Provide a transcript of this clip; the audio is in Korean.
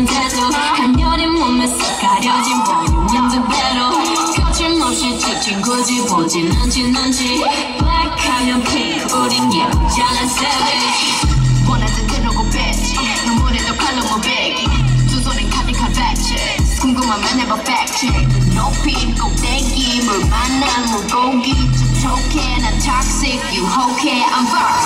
남자도 강렬한 몸에서 가려진 보이는 그대로 거침없이 찍힌 굳이 보진 않지 않지 Black하면 pink 우린 예쁘잖아 savage 원하던 대로 고백지. 눈물에도 칼로 모백이 두 손엔 가득한 백지. 궁금하면 해봐 백지 높이 꼭대기 물 만난 물고기. 촉촉해 난 toxic 유혹해 I'm far